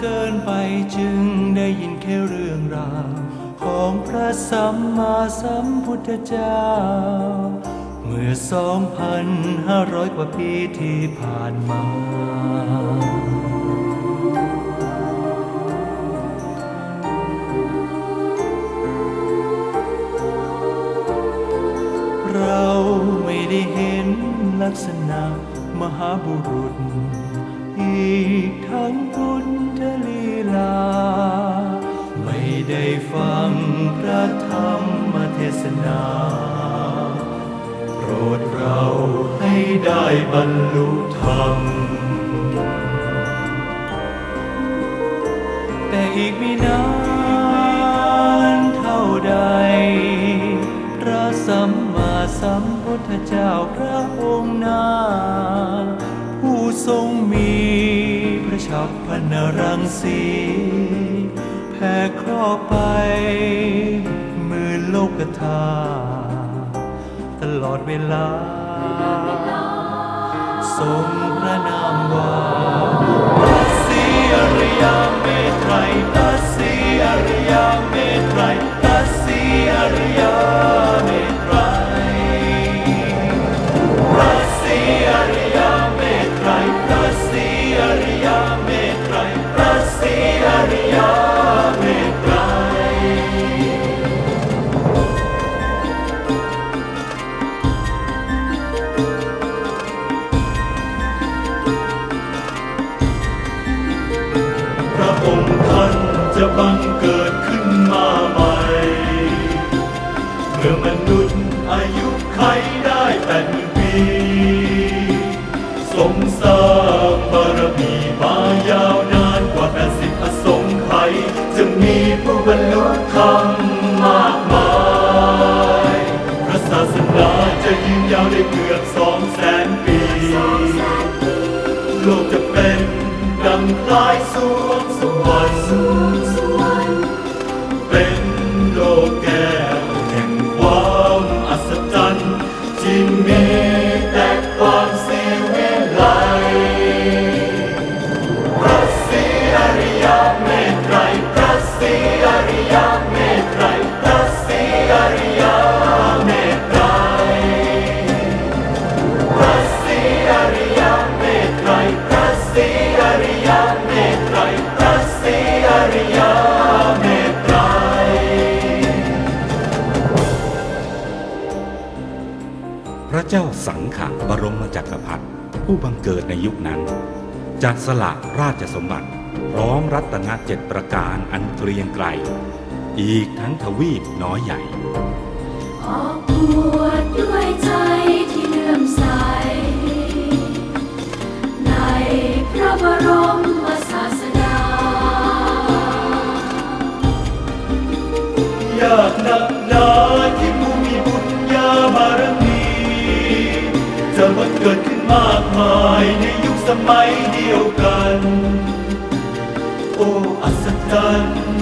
เกินไปจึงได้ยินแค่เรื่องราวของพระสัมมาสัมพุทธเจ้า เมื่อสองพันห้าร้อยกว่าปีที่ผ่านมาเราไม่ได้เห็นลักษณะมหาบุรุษ อีกทั้งพุทธลีลา ไม่ได้ฟังพระธรรมเทศนา โปรดเราให้ได้บรรลุธรรม แต่อีกไม่นานเท่าใด พระสัมมาสัมพุทธเจ้าพระองค์นา ทรงมีพระชับพนรังสีแผ่ครอบไปหมือโลกธาตุตลอดเวลา ทรงพระนามว่าพระศรีอริยเมตไตร ย์อายุไขได้แต่นปีทรงสร้างบารมีมายาวนานกว่าแปดสิบอสงไขยจะมีผู้บรรลุธรรม เกิดในยุคนั้น จัดสละราชสมบัติ พร้อมรัตนเจ็ดประการอันเกรียงไกรอีกทั้งทวีปน้อยใหญ่ ออกบวชด้วยใจที่เลื่อมใส ในพระบรมศาสดายากหนักหนาที่ผู้มีบุญญาบารมีจะบังเกิดขึ้น มากมายในยุคสมัยเดียวกัน โอ้อัศจรรย์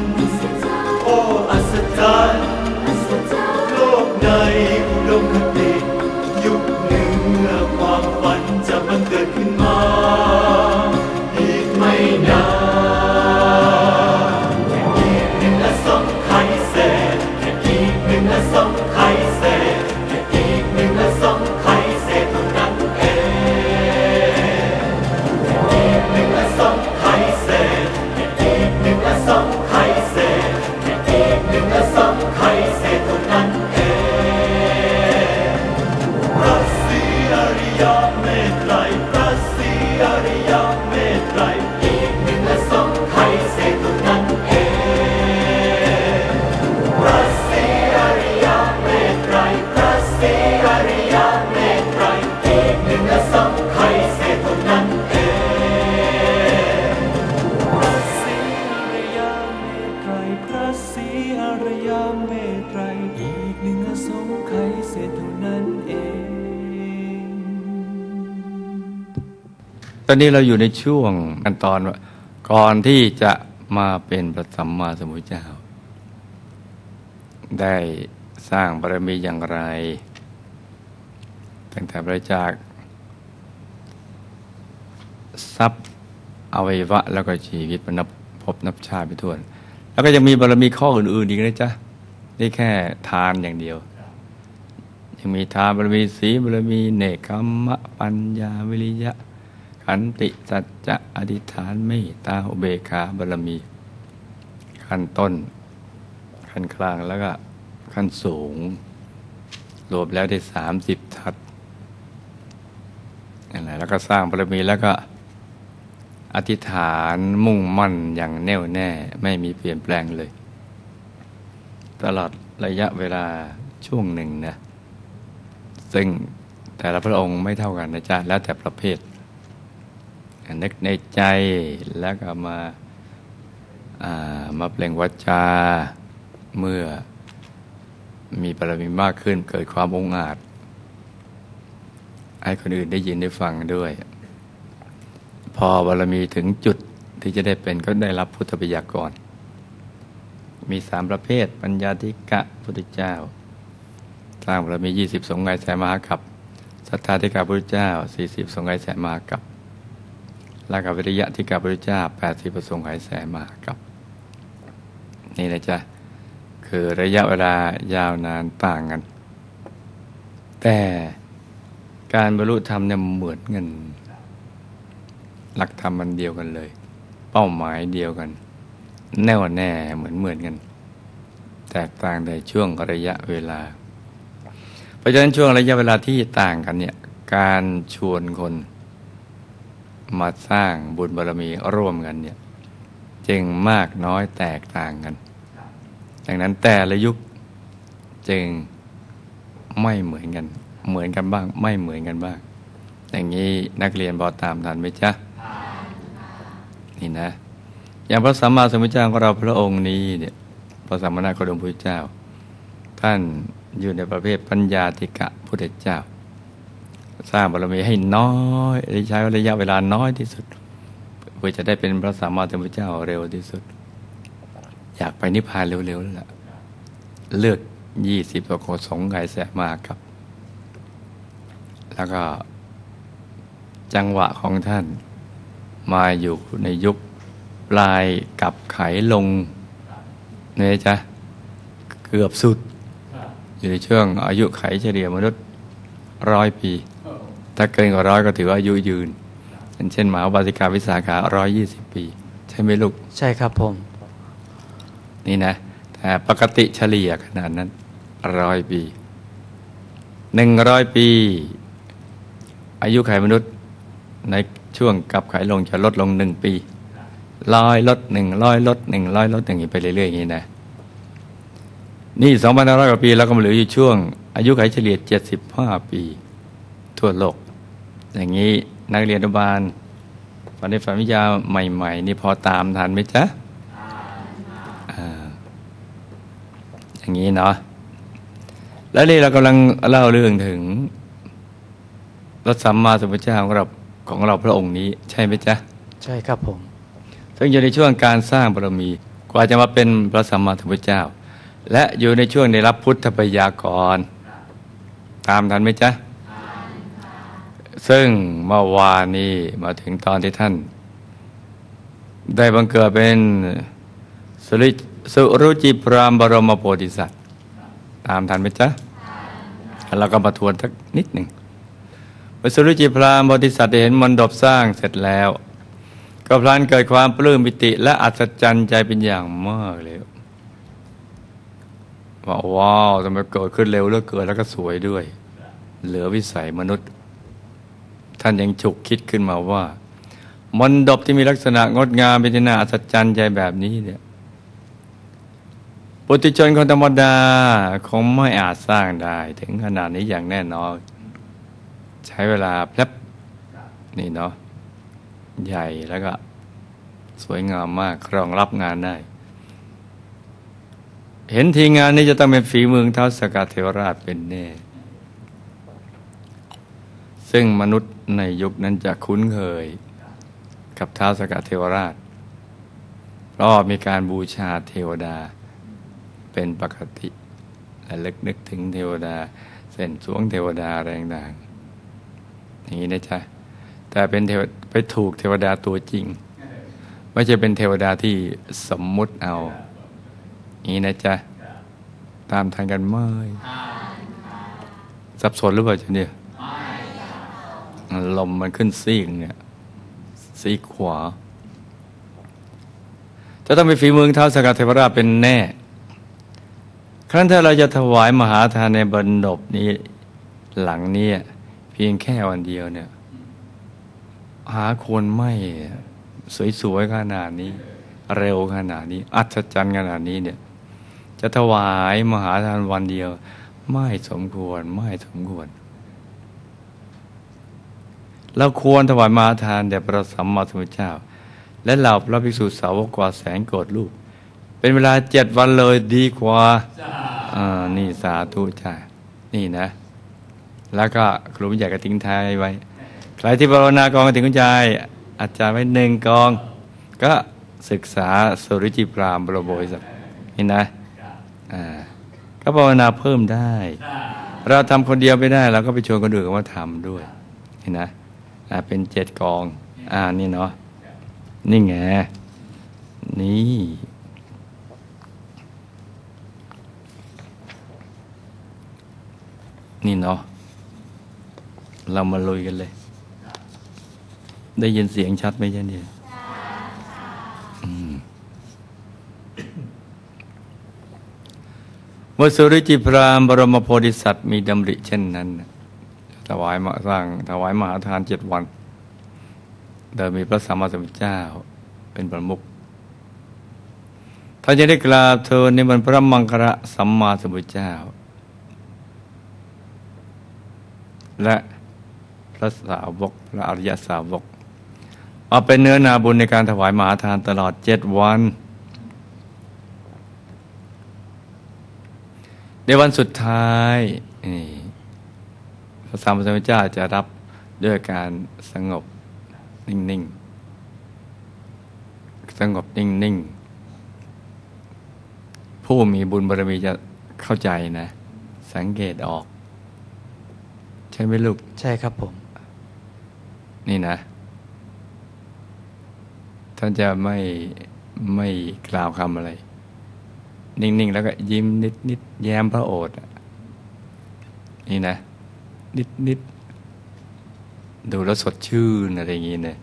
อนนี้เราอยู่ในช่วงขั้นตอนว่าก่อนที่จะมาเป็นพระสัมมาสัมพุทธเจ้า ได้สร้างบารมีอย่างไร ตั้งแต่บริจาคทรัพย์อวัยวะ แล้วก็ชีวิตมันนับพบนับชาติไปทั่วแล้วก็ยังมีบารมีข้ออื่นๆอีกนะจ๊ะนี่แค่ทานอย่างเดียว ยังมีทานบารมีสีบารมีเนคขมมะปัญญาวิริยะ ขันติสัจจะอธิษฐานเมตตาอุเบกขาบารมี ขั้นต้น ขั้นกลางแล้วก็ขั้นสูง รวมแล้วได้สามสิบทัศนั่นแหละแล้วก็สร้างบารมีแล้วก็อธิษฐานมุ่งมั่นอย่างแน่วแน่ไม่มีเปลี่ยนแปลงเลย ตลอดระยะเวลาช่วงหนึ่งนะซึ่งแต่ละพระองค์ไม่เท่ากันนะจ๊ะ แล้วแต่ประเภท นึกในใจแล้วก็มาามาเปล่งวาจาเมื่อมีบารมีมากขึ้นเกิดความองอาจ ให้คนอื่นได้ยินได้ฟังด้วย พอบารมีถึงจุดที่จะได้เป็นก็ได้รับพุทธปิยากรมีสามประเภท ปัญญาธิกะพุทธเจ้า สร้างบารมียี่สิบสงไงแสนมหากับศรัทธาธิกาพุทธเจ้าสี่สิบสงไงแสนมหากับ แล้วก็วิริยะธิกาพุทธเจ้าแปดสิบประสงไงแสมากับ นี่นะจ๊ะ คือระยะเวลายาวนานต่างกัน แต่การบรรลุธรรมเนี่ยเหมือนกัน หลักธรรมมันเดียวกันเลย เป้าหมายเดียวกัน แน่วแน่เหมือนเหมือนกัน แตกต่างในช่วงระยะเวลา เพราะฉะนั้นช่วงระยะเวลาที่ต่างกันเนี่ยการชวนคน มาสร้างบุญบารมีร่วมกันเนี่ยจึงมากน้อยแตกต่างกัน ดังนั้นแต่ละยุคจึงไม่เหมือนกัน เหมือนกันบ้าง ไม่เหมือนกันบ้าง อย่างนี้นักเรียนบอตามทันไหมจ๊ะนี่นะ อย่างพระสัมมาสัมพุทธเจ้าของเราพระองค์นี้เนี่ยพระสัมมาสัมพุทธพุทธเจ้า ท่านอยู่ในประเภทปัญญาธิกะพุทธเจ้า สร้างบารมีให้น้อยใช้ระยะเวลาน้อยที่สุด เพื่อจะได้เป็นพระสัมมาสัมพุทธเจ้าเร็วที่สุด อยากไปนิพพานเร็วๆแล้วล่ะเลือกยี่สิบกว่าโคสงไกแสมากับ แล้วก็จังหวะของท่านมาอยู่ในยุคปลายกับไขลงเนี่ยจ๊ะเกือบสุด อยู่ในช่วงอายุไขเฉลี่ยมนุษย์ร้อยปี ถ้าเกินกว่าร้อยก็ถือว่าอายุยืน เช่นหมาบาสิกาวิสาขาร้อยยี่สิบปี ใช่ไหมลูก ใช่ครับผม นี่นะแต่ปกติเฉลี่ยขนาดนั้นร้อยปีหนึ่งร้อยปี อายุไขมนุษย์ในช่วงกับไขลงจะลดลงหนึ่งปีร้อยลดหนึ่งร้อยลดหนึ่งร้อยลดอย่างนี้ไปเรื่อยๆอย่างนี้นะ นี่สองพันห้าร้อยกว่าปี แล้วก็มาเหลืออยู่ช่วง อายุไขเฉลี่ยเจ็ดสิบห้าปี ทั่วโลก อย่างนี้นักเรียนอนุบาลวันนี้ฝันวิทยาใหม่ ๆ นี่พอตามทันไหมจ๊ะอ่าอย่างนี้เนาะแล้วนี่เรากำลังเล่าเรื่องถึงพระสัมมาสัมพุทธเจ้าของเราของเราพระองค์นี้ใช่ไหมจ๊ะ ใช่ครับผม ซึ่งอยู่ในช่วงการสร้างบารมี กว่าจะมาเป็นพระสัมมาสัมพุทธเจ้า และอยู่ในช่วงได้รับพุทธปยากร ตามทันไหมจ๊ะ ซึ่งเมื่อวานนี้มาถึงตอนที่ท่าน ได้บังเกิดเป็นสุริสุรุจิพรามบรมโพธิสัตว์ ตามทันไหมจ๊ะเราก็มาทวนสักนิดหนึ่งเมื่อสุรุจิพรามโพธิสัตว์เห็นมนดบสร้างเสร็จแล้ว ก็พลันเกิดความปลื้มปิติ และอัศจรรย์ใจเป็นอย่างมากเลยว่าว้าวทำไมเกิดขึ้นเร็วเหลือเกินแล้วก็สวยด้วย เหลือวิสัยมนุษย์ ท่านยังฉุกคิดขึ้นมาว่ามนดบที่มีลักษณะงดงามเป็นที่น่าอัศจรรย์ใจแบบนี้เนี่ยปุถุชนคนธรรมดาคงไม่อาจสร้างได้ ถึงขนาดนี้อย่างแน่นอน ใช้เวลาแป๊บนี่เนาะใหญ่แล้วก็ สวยงามมากรองรับงานได้ เห็นทีงานนี้จะต้องเป็นฝีมือท้าสกัดเทวราชเป็นแน่ ซึ่งมนุษย์ ในยุคนั้นจะคุ้นเคย กับท้าวสกัดเทวราชเพราะมีการบูชาเทวดาเป็นปกติ และเลึกนึกถึงเทวดา เส้นสวงเทวดาแรงด่างอย่างนี้นะจ๊ะแต่เป็นเทวไปถูกเทวดาตัวจริง ไม่ใช่เป็นเทวดาที่สมมุติเอานี้นะจ๊ะตามทันกันไหมสับสนหรือเปล่าจ๊ะเนี่ย ลมมันขึ้นซีกเนี่ยซีกขวา จะต้องเป็นฝีมือเท้าสกัดเทวราชเป็นแน่ ครั้นถ้าเราจะถวายมหาทานในบรรดบนี้หลังนี้เพียงแค่วันเดียวเนี่ย หาคนไม่สวยๆขนาดนี้ เร็วขนาดนี้ อัศจรรย์ขนาดนี้เนี่ย จะถวายมหาทานวันเดียว ไม่สมควรไม่สมควร เราควรถวายมหาทานแด่พระสัมมาสัมพุทธเจ้า และเหล่าพระภิกษุสาวกกว่าแสนโกรธลูก เป็นเวลาเจ็ดวันเลยดีกว่าอ่านี่สาธุจ้านี่นะ แล้วก็ครูใหญ่ก็ทิ้งท้ายไว้ ใครที่ภาวนากองกระถิ่นกุญใจอาจารย์ไว้หนึ่งกอง ก็ศึกษาสุริจิพรามบรโบยสักนี่นะอ่าก็ภาวนาเพิ่มได้ เราทำคนเดียวไม่ได้เราก็ไปชวนคนอื่นมาทำด้วยเห็นนะอ่า เป็นเจ็ดกอง อ่านี่เนาะนี่ไง นี่ นี่เนาะเรามาลุยกันเลย ได้ยินเสียงชัดไหมจ๊ะเนี่ยอืมเมื่อสุริจิพรามบรมโพธิสัตว์มีดำริเช่นนั้นนะ ถวายมาสร้างถวายมหาทานเจ็ดวัน โดยมีพระสัมมาสัมพุทธเจ้าเป็นประมุขท่านจะได้กราบเทูลในบรรพระมังคระสัมมาสัมพุทธเจ้า และพระสาวกพระอริยสาวกเอาเป็นเนื้อนาบุญในการถวายมหาทานตลอดเจ็ดวัน ในวันสุดท้ายนี่ พระสัมมาสัมพุทธเจ้าจะรับด้วยการสงบนิ่งๆ สงบนิ่งๆ ผู้มีบุญบารมีจะเข้าใจนะ สังเกตออก ใช่ไหมลูก ใช่ครับผม นี่นะ ท่านจะไม่ไม่กล่าวคำอะไร นิ่ง ๆ แล้วก็ยิ้มนิดนิดๆแย้มพระโอษฐ์อะนี่นะ นิดนิดๆดูแล้วสดชื่นอะไรอย่างนี้เนี่ย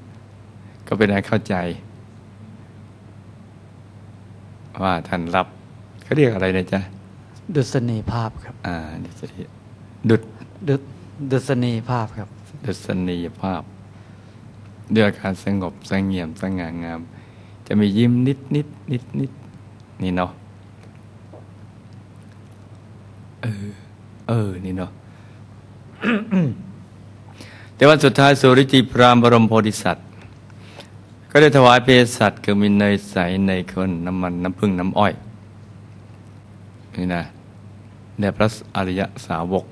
ก็เป็นการเข้าใจ ว่าท่านรับเขาเรียกอะไรนะจ๊ะดุษณีภาพครับ อ่าดุษฎีดุดดุดุษณีภาพครับ ดุษณียภาพด้วยอาการสงบสงเงียมสง่างาม จะมียิ้มนิดนิดนิดนิดนี่เนาะเออเออ นี่เนาะ แต่วันสุดท้ายสุริจิพรามบรมโพธิสัตว์ ก็ได้ถวายเภสัชคือมีเนยใสเนยข้นน้ำมันน้ำผึ้งน้ำอ้อยนี่นะแด่พระอริยสาวก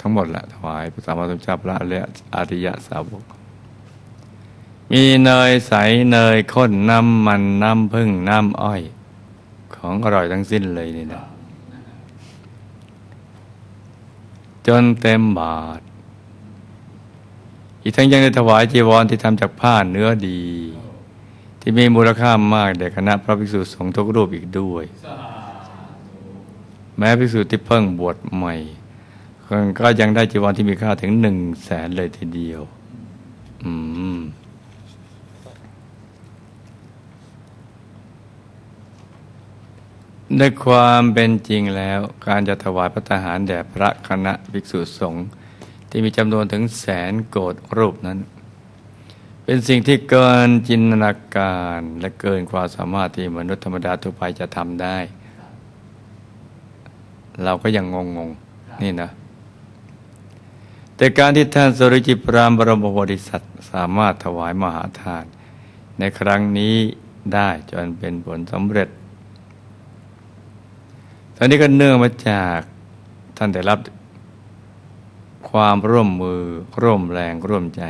ทั้งหมดแหละถวายพระสัมมาสัมพุทธเจ้าพระอริยอริยสาวก มีเนยใสเนยข้นน้ำมันน้ำผึ้งน้ำอ้อย ของอร่อยทั้งสิ้นเลยนี่นะ จนเต็มบาท อีกทั้งยังได้ถวายจีวรที่ทำจากผ้าเนื้อดี ที่มีมูลค่ามากแด่คณะพระภิกษุสงฆ์ทุกรูปอีกด้วย แม้ภิกษุที่เพิ่งบวชใหม่ ก็ยังได้จีวรที่มีค่าถึงหนึ่งแสนเลยทีเดียว อืม ในความเป็นจริงแล้วการจะถวายพระทหารแด่พระคณะภิกษุสงฆ์ที่มีจำนวนถึงแสนโกดรูปนั้น เป็นสิ่งที่เกินจินตนาการและเกินความสามารถที่มนุษย์ธรรมดาทั่วไปจะทำได้ เราก็ยังงงงๆนี่นะ แต่การที่ท่านสริจิพรามบรมโพธิสัตว์สามารถถวายมหาทาน ในครั้งนี้ได้จนเป็นผลสำเร็จ ตอนนี้ก็เนื่องมาจากท่านได้รับความร่วมมือร่วมแรงร่วมใจ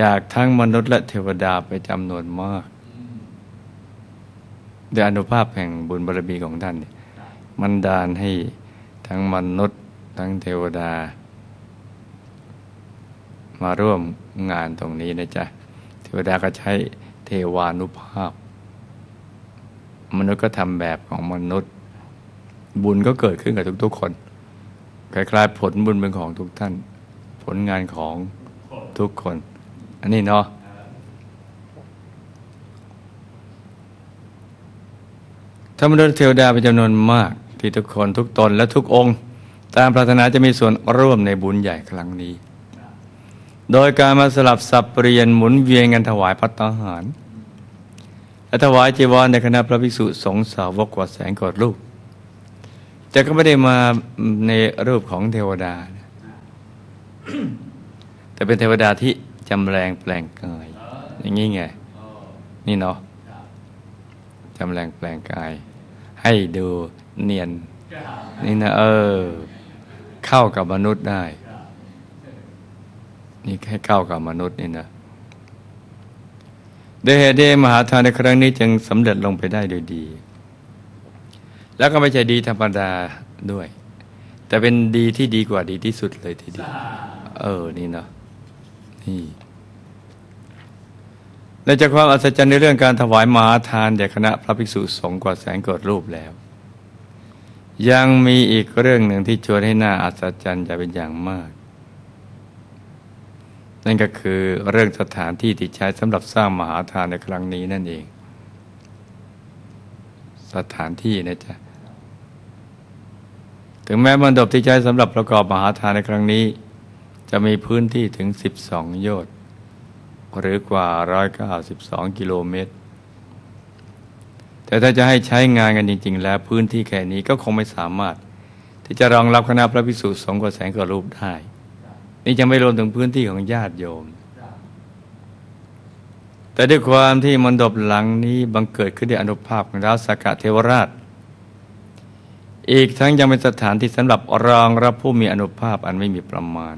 จากทั้งมนุษย์และเทวดาไปจำนวนมากด้วยอนุภาพแห่งบุญบารมีของท่าน มันดานให้ทั้งมนุษย์ทั้งเทวดา มาร่วมงานตรงนี้นะจ๊ะ เทวดาก็ใช้เทวานุภาพ มนุษย์ก็ทำแบบของมนุษย์ บุญก็เกิดขึ้นกับทุกๆคน คล้ายๆ ผลบุญเป็นของทุกท่าน ผลงานของทุกคน อันนี้เนาะธรรมนุษย์เทวดาเป็นจำนวนมากที่ทุกคนทุกตนและทุกองค์ ตามปรารถนาจะมีส่วนร่วมในบุญใหญ่ครั้งนี้ โดยการมาสลับสับเปลี่ยนหมุนเวียนกันถวายพัตตาหาร และถวายจีวรในคณะพระภิกษุสงฆ์สาวกกว่าแสนกว่ารูป แต่ก็ไม่ได้มาในรูปของเทวดานะแต่เป็นเทวดาที่จำแรงแปลงกาย อย่างนี้ไง นี่เนาะจำแรงแปลงกาย ให้ดูเนียน นี่นะเออ เข้ากับมนุษย์ได้ นี่แค่เข้ากับมนุษย์นี่นะด้วยเหตุมหาทานในครั้งนี้จึงสำเร็จลงไปได้โดยดี แล้วก็ไม่ใช่ดีธรรมดาด้วย แต่เป็นดีที่ดีกว่าดีที่สุดเลยทีเดียวเออนี่เนาะนี่และจากความอัศจรรย์ในเรื่องการถวายมหาทานแด่คณะพระภิกษุสงฆ์กว่าแสนกว่ารูปแล้ว ยังมีอีกเรื่องหนึ่งที่ชวนให้น่าอัศจรรย์จะเป็นอย่างมาก นั่นก็คือเรื่องสถานที่ที่ใช้สำหรับสร้างมหาทานในครั้งนี้นั่นเอง สถานที่นะจ๊ะ ถึงแม้มณฑปที่ใช้สำหรับประกอบมหาทานในครั้งนี้ จะมีพื้นที่ถึง 12 โยชน์หรือกว่า 192 กิโลเมตร แต่ถ้าจะให้ใช้งานกันจริง ๆ แล้วพื้นที่แค่นี้ก็คงไม่สามารถ ที่จะรองรับคณะพระภิกษุสงฆ์กว่าแสนกว่ารูปได้ นี่จะไม่รวมถึงพื้นที่ของญาติโยม แต่ด้วยความที่มณฑปหลังนี้บังเกิดขึ้นด้วยอนุภาพของท้าวสักกะเทวราช อีกทั้งยังเป็นสถานที่สำหรับรองรับผู้มีอนุภาพอันไม่มีประมาณ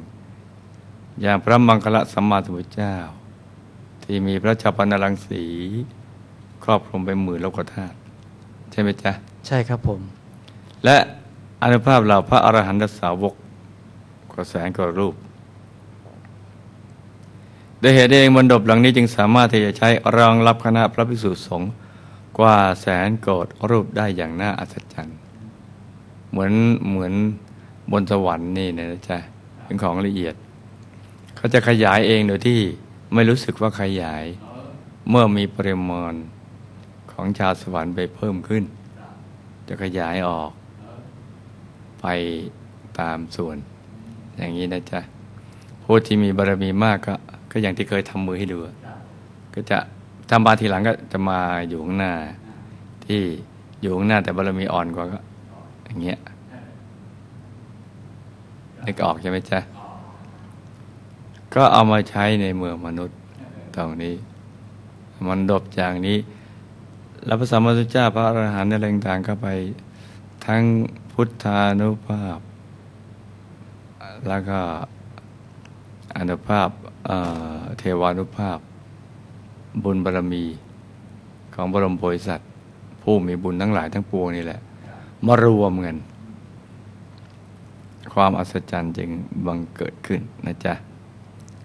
อย่างพระมังคละสัมมาสัมพุทธเจ้า ที่มีพระชาปนรังสีครอบคลุมไปหมื่นโลกธาตุใช่ไหมจ๊ะ ใช่ครับผม และอนุภาพเหล่าพระอรหันตสาวกกว่าแสนกว่ารูปโดยเหตุเองมณฑปหลังนี้จึงสามารถที่จะใช้รองรับคณะพระภิกษุสงฆ์กว่าแสนโกดรูปได้อย่างน่าอัศจรรย์ เหมือนเหมือนบนสวรรค์นี่นะจ๊ะเป็นของละเอียดเขาจะขยายเองโดยที่ไม่รู้สึกว่าขยาย เมื่อมีปริมาณของชาสวรรค์ไปเพิ่มขึ้น จะขยายออก ไปตามส่วน อย่างนี้นะจ๊ะผู้ที่มีบารมีมากก็ ก็อย่างที่เคยทำมือให้ดู ก็จะทำบาทีหลังก็จะมาอยู่ข้างหน้า ที่อยู่ข้างหน้าแต่บารมีอ่อนกว่าก็ อย่างเงี้ยนึกออกใช่ไหมจ๊ะ ก็เอามาใช้ในเมืองมนุษย์ตรงนี้ มันดบอย่างนี้แล้วพระสัมมาสัมพุทธเจ้าพระอรหันต์อะไรต่างๆก็ไป ทั้งพุทธานุภาพ แล้วก็อนุภาพเเทวานุภาพ บุญบารรมีของบรมโพธิสัตว์ ผู้มีบุญทั้งหลายทั้งปวงนี่แหละ มารวมกัน ความอัศจรรย์จึงบังเกิดขึ้นนะจ๊ะ